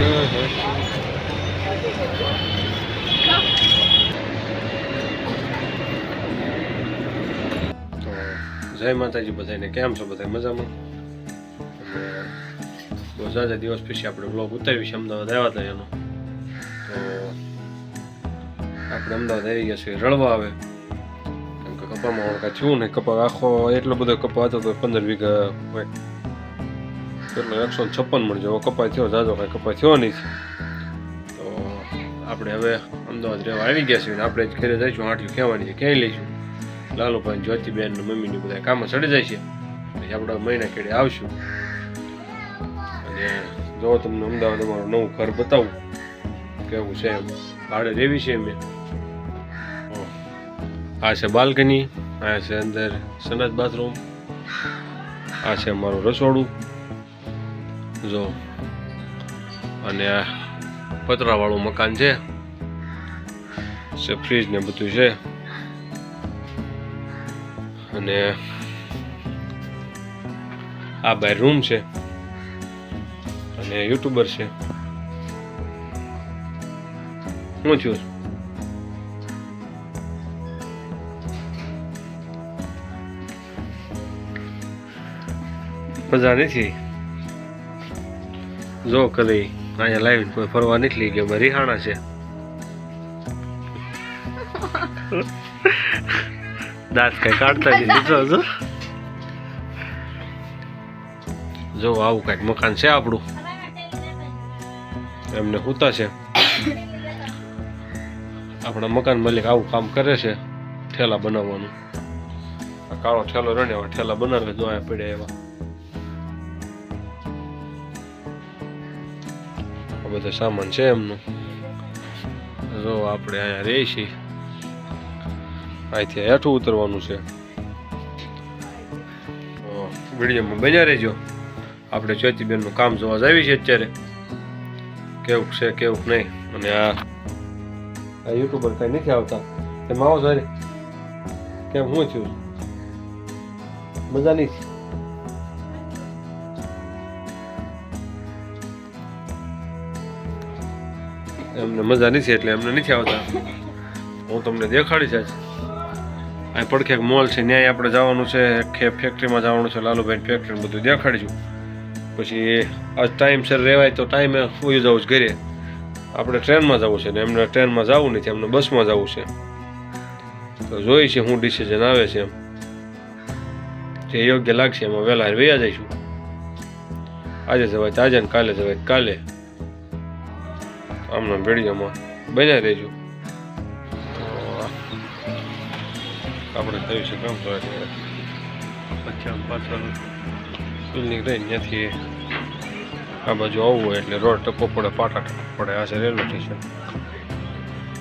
તો જય માતાજી બધાને. કેમ છો બધા? મજામાં? બહુ ઝાઝા દિવસ પછી આપણે બ્લોગ ઉતાર્યું છે. અમદાવાદ આવ્યા હતા એનો. તો આપણે અમદાવાદ આવી ગયા છીએ. રળવા આવે કેમ કે કપામાં કાંઈ થયું ને કપા આખો એટલો બધો કપા હતો પંદર વીઘા હોય. કેટલો એકસો છપ્પન મણ જેવો કપા થયો, જાજો કાંઈ કપાઈ થયો નહીં તો આપણે હવે અમદાવાદ રહેવા આવી ગયા છીએ આપણે જ ઘરે જઈશું આઠ્યું કહેવાની છે, ક્યાંય લઈશું? લાલુભાઈ જ્યોતિબેન ને મમ્મીની બધા કામ ચડી જાય છે. પછી આપણે મહિના કેડે આવશું. અને જો તમને અમદાવાદ અમારું નવું ઘર બતાવું, કેવું છે એમ. ભાડે દેવી છે મેં આ છે બાલ્કની, આ છે અંદર સનદ બાથરૂમ, આ છે અમારું રસોડું. જો. અને પતરાવાળું મકાન છે. ફ્રીજ ને બધું છે. અને આ બાય રૂમ છે. અને યુટ્યુબર છે. શું છું. મજા નથી. જો કદી અહીંયા લાઈવ ફરવા નીકળી ગયો રિહાણા છે. દાંત કઈ કાઢતા જ લીધો જો જો. આવું કંઈક મકાન છે આપણું. એમને હુતા છે. આપણા મકાન માલિક આવું કામ કરે છે, ઠેલા બનાવવાનું. કાળો ઠેલો રણ્યો ઠેલા બનાવે, જો અહીંયા પડ્યા એવા. બધો સામાન છે એમનું. જો આપણે અહીંયા રહીએ છીએ. અહીંથી હેઠું ઉતરવાનું છે. વિડીયોમાં બન્યા રહેજો. આપણે જ્યોતિબેનનું કામ જોવા જ આવી છે અત્યારે. કેવું છે, કેવું નહીં. અને આ આ યુટ્યુબર કંઈ નથી આવતા. તેમાં આવો સારી કેમ શું થયું? મજા નહીં એમને મજા નથી એટલે એમને નથી આવતા. હું તમને દેખાડીશ આજ આ પડખે એક મોલ છે, ન્યાય આપણે જવાનું છે કે ફેક્ટરીમાં જવાનું છે લાલુભાઈ ફેક્ટરી બધું દેખાડીશું પછી આજ ટાઈમસર રહેવાય તો ટાઈમે સુઈ જવું જ ઘરે. આપણે ટ્રેનમાં જવું છે ને એમને ટ્રેનમાં જવું નથી, એમને બસમાં જવું છે. તો જોઈ છે શું ડિસિઝન આવે છે એમ. જે યોગ્ય લાગશે એમાં વહેલા વૈયા જઈશું. આજે જવાય આજે ને કાલે જવાય કાલે. આમના વિડીયોમાં બન્યા રહેજો. તો આપણે થયું છે કામ તો પછી આમ પાછળ બિલ્ડિંગ રહી ત્યાંથી આ બાજુ આવવું હોય એટલે રોડ ટપો પડે, પાટા ટપો પડે. આ છે રેલવે સ્ટેશન.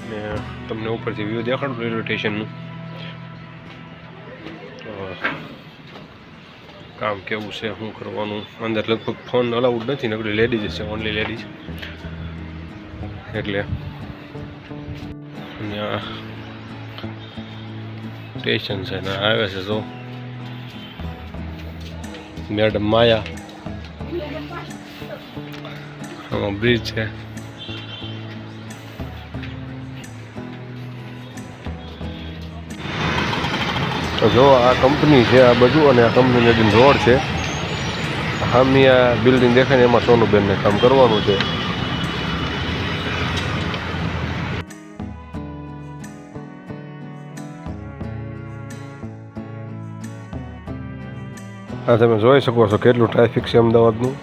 ને તમને ઉપરથી વ્યૂ દેખાડું રેલવે સ્ટેશનનું. કામ કેવું છે, શું કરવાનું? અંદર લગભગ ફોન અલાઉડ નથી નકરી લેડીઝ છે ઓનલી લેડીઝ એટલે સ્ટેશન છે ને આવે છે તો મેડમ માયા. આમાં બ્રિજ છે. તો જો આ કંપની છે આ બધું અને આ કંપની નદીનો રોડ છે. હામી આ બિલ્ડિંગ દેખાય ને એમાં સોનુબેનને કામ કરવાનું છે. આ તમે જોઈ શકો છો કેટલું ટ્રાફિક છે અમદાવાદનું.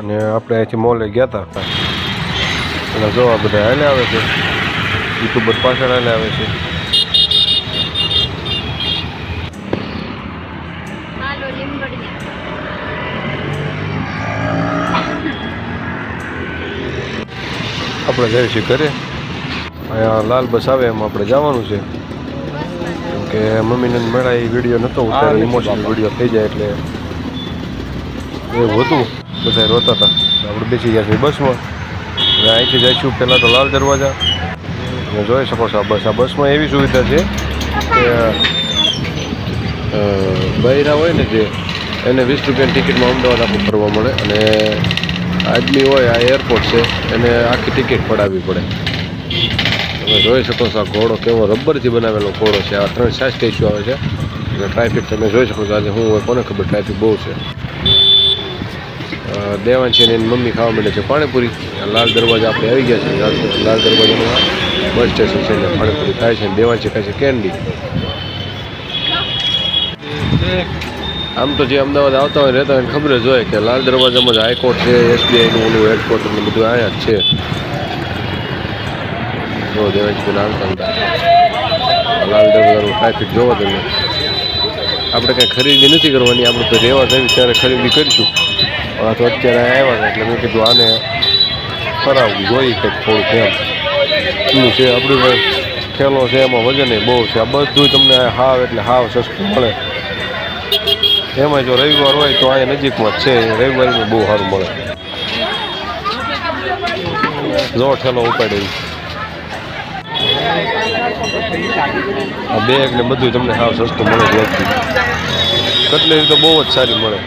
અને આપણે અહીંથી મોલે ગયા હતા અને જોવા બધા હાલે આવે છે. યુટ્યુબર પાછળ હાલે આવે છે. આપણે છીએ ઘરે. અહીંયા લાલ બસ આવે એમ આપણે જવાનું છે. કે મમ્મીને મેળા એ વીડિયો નહોતો ઉતારે ઇમોશનલ વીડિયો થઈ જાય એટલે એવું હતું. બધા રોતા હતા. આપણે બેસી ગયા છીએ બસમાં. અને અહીંથી જઈશું પહેલાં તો લાલ દરવાજા. તમે જોઈ શકો છો આ બસ. આ બસમાં એવી સુવિધા છે કે બૈરા હોય ને જે એને વીસ રૂપિયાની ટિકિટમાં અમદાવાદ આપણે ફરવા મળે. અને આદમી હોય આ એરપોર્ટ છે એને આખી ટિકિટ પડાવવી પડે. તમે જોઈ શકો છો આ ઘોડો કેવો રબરથી બનાવેલો ઘોડો છે. આ ત્રણ સાત સ્ટેચ્યુ આવે છે. અને ટ્રાફિક તમે જોઈ શકો છો આજે હું હોય કોને ખબર ટ્રાફિક બહુ છે. દેવાન છે એની મમ્મી ખાવા માંડે છે પાણીપુરી. લાલ દરવાજા આપણે આવી ગયા છે લાલ દરવાજાનું બસ સ્ટેશન છે પાણીપુરી ખાય છે દેવાન છે ખાય છે કેન્ડી. આમ તો જે અમદાવાદ આવતા હોય રહેતા હોય ખબર જ હોય કે લાલ દરવાજામાં જ હાઈકોર્ટ છે, એસબીઆઈનું ઓલું હેડકોર્ટર બધું આયા જ છે. જો આવતા હતા લાલ ટ્રાફિક જોવો તમે. આપણે કંઈ ખરીદી નથી કરવાની, આપણે તો રહેવા જઈએ ત્યારે ખરીદી કરીશું. પણ આ તો અત્યારે આવ્યા હતા એટલે મેં કીધું આને કરાવવું જોઈએ કંઈક થોડુંક એમ. શું છે, આપણું ઠેલો છે, એમાં વજન બહુ છે. આ બધું તમને હાવ એટલે હાવ સસ્તું મળે. એમાં જો રવિવાર હોય તો અહીંયા નજીકમાં જ છે રવિવારમાં બહુ સારું મળે. જો ઠેલો ઉપાડી બેગ ને બધું તમને સાવ સસ્તું મળે છે કટલેરી તો બહુ જ સારી મળે.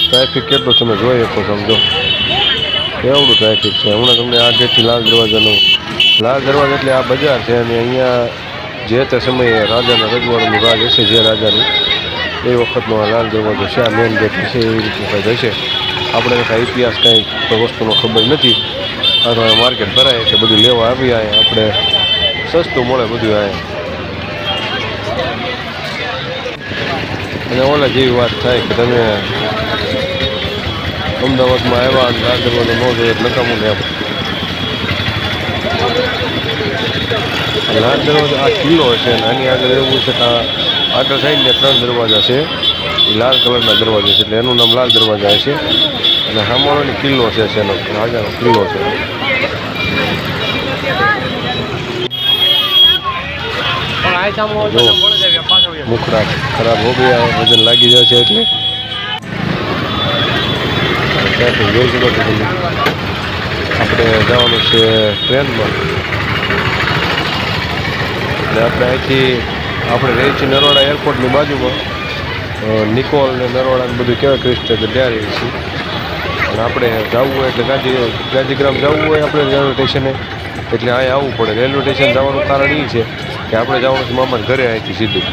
ટ્રાફિક કેટલો તમે જોઈ શકો સમજો કેવડું ટ્રાફિક છે? હમણાં તમને આગળથી લાલ દરવાજાનો લાલ દરવાજા એટલે આ બજાર છે અને અહીંયા જે તે સમયે રાજાના રજવાડાનું રાજ હશે, જે રાજાનું એ વખતનો આ લાલ દરવાજો છે, આ મેન ગેટ હશે એવી રીતનું કંઈક છે. આપણે કાંઈ ઇતિહાસ કાંઈ વસ્તુનો ખબર નથી. તો માર્કેટ ભરાય એટલે બધું લેવા આવી આવે આપણે સસ્તું મળે બધું આવે અને ઓલા જેવી વાત થાય કે તમે અમદાવાદમાં આવ્યા અને લાલ દરવાજો ન જોઈએ નકામું ને લાલ દરવાજો આ કિલ્લો હશે અને આગળ એવું છે કે આગળ સાઈડને ત્રણ દરવાજા છે. એ લાલ કલરના દરવાજા છે એટલે એનું નામ લાલ દરવાજા છે. અને સામાનોની કિલ્લો છે એનો રાજાનો કિલ્લો છે. મુખડા ખરાબ હો ગયા વજન લાગી જાય છે એટલે. આપણે જવાનું છે ટ્રેનમાં. એટલે આપણે અહીંથી આપણે રહી છીએ નરોડા એરપોર્ટની બાજુમાં. નિકોલ ને નરોડા બધું કેવાય ક્રિસ્ટ ત્યાં રહીએ છીએ. અને આપણે જવું હોય એટલે ગાંધી, ગાંધીગ્રામ જવું હોય આપણે રેલવે સ્ટેશને. એટલે અહીંયા આવવું પડે. રેલવે સ્ટેશન જવાનું કારણ એ છે કે આપણે જવાનું છે મામાના ઘરે અહીંથી સીધું.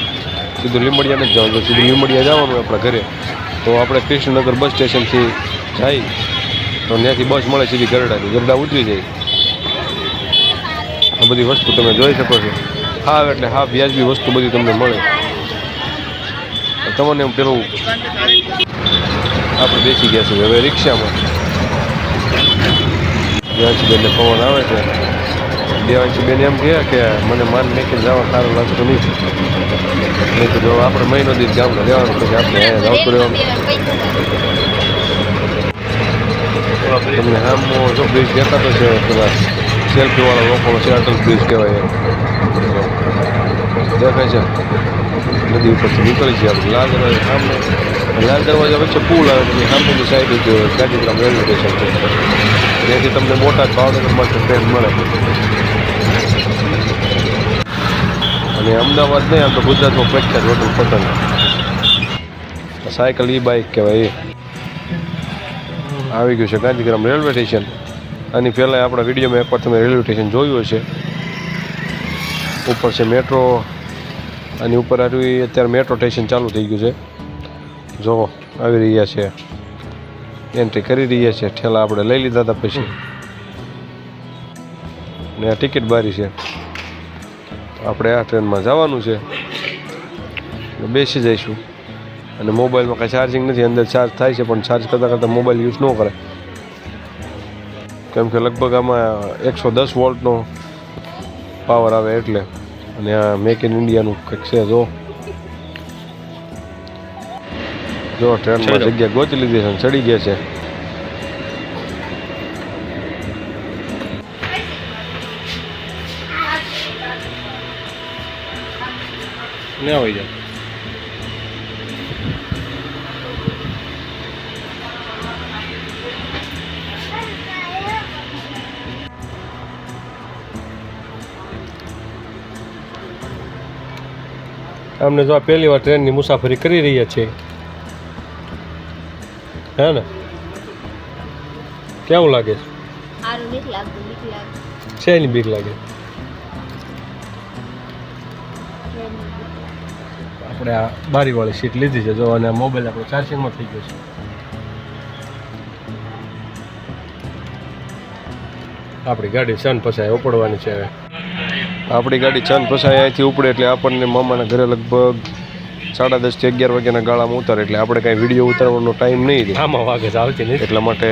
સીધું લીંબડિયા નથી જવાનું સીધું લીંબડિયા જવાનું આપણા ઘરે. તો આપણે કૃષ્ણનગર બસ સ્ટેશનથી જઈ તો ત્યાંથી બસ મળે સીધી ગરડાની. ગરડા ઉતરી જાય. આ બધી વસ્તુ તમે જોઈ શકો છો. હાવ એટલે હા, વ્યાજબી વસ્તુ બધી તમને મળે. તમને એમ પેલું આપણે બેસી ગયા છીએ હવે રિક્ષામાં. દેવાંશી બેનને પવન આવે છે. દેવાંશી બેન એમ કહે કે મને માન મેકીને જવા સારું લાગતું નહીં. મેં કીધું હવે આપણે મહિનો દીધ ગામમાં રહેવાનું પછી આપણે અહીંયા આવતું રહેવાનું. તમને આમ જો બ્રિજ દેખાતો છે પેલા સેલ્ફી વાળા લોકો છે અટલ બ્રિજ કહેવાય દેખાય છે નદી ઉપરથી નીકળી છે આપણે લાલ દરવાજા સામે લાલ દરવાજા વચ્ચે પુલ આવે છે સામેની સાઈડ જ ગાંધીગ્રામ રેલવે સ્ટેશન છે ત્યાંથી તમને બોટાદ ભાવનગર માટે ટ્રેન મળે અને અમદાવાદ નહીં આમ તો ગુજરાતમાં પ્રખ્યાત હોટલ પતંગ સાયકલ ઈ બાઇક કહેવાય એ આવી ગયું છે ગાંધીગ્રામ રેલવે સ્ટેશન આની પહેલાં આપણા વિડીયોમાં એકવાર તમે રેલવે સ્ટેશન જોયું હશે. ઉપર છે મેટ્રો, આની ઉપર આવી અત્યારે મેટ્રો સ્ટેશન ચાલુ થઈ ગયું છે. જો આવી રહ્યા છે. એન્ટ્રી કરી રહ્યા છે. ઠેલા આપણે લઈ લીધા હતા પછી. ને આ ટિકિટ બારી છે. આપણે આ ટ્રેનમાં જવાનું છે. બેસી જઈશું. અને મોબાઈલમાં કાંઈ ચાર્જિંગ નથી. અંદર ચાર્જ થાય છે, પણ ચાર્જ કરતાં કરતાં મોબાઈલ યુઝ ન કરે કેમ કે લગભગ આમાં એકસો દસ વોલ્ટનો પાવર આવે એટલે. અને આ મેક ઇન ઇન્ડિયાનું કંઈક છે જો. જો ટ્રેનમાં જગ્યા ગોચી લીધી છે અને ચડી ગયા છે. ને હોય જાય અમને જો આ પહેલી વાર ટ્રેનની મુસાફરી કરી રહ્યા છે. હે ને? કેવું લાગે? છે એની બીક લાગે? આપણે આ બારીવાળી સીટ લીધી છે જો અને મોબાઈલ આપણો ચાર્જિંગમાં થઈ ગયો છે. આપણી ગાડી સન પછી ઉપડવાની છે હવે. આપણી ગાડી ચાંદ પસાય અહીંથી ઉપડે એટલે આપણને મામાના ઘરે લગભગ સાડા દસથી અગિયાર વાગ્યાના ગાળામાં ઉતારે એટલે આપણે કાંઈ વીડિયો ઉતારવાનો ટાઈમ નહીં રહે. આમાં વાગે આવતી નહીં એટલા માટે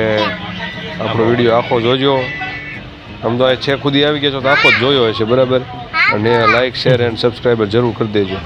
આપણો વીડિયો આખો જોજો. આમ તો છે ખુદી આવી ગયા છો તો આખો જ જોયો હશે બરાબર? અને લાઇક શેર એન્ડ સબસ્ક્રાઈબર જરૂર કરી દેજો.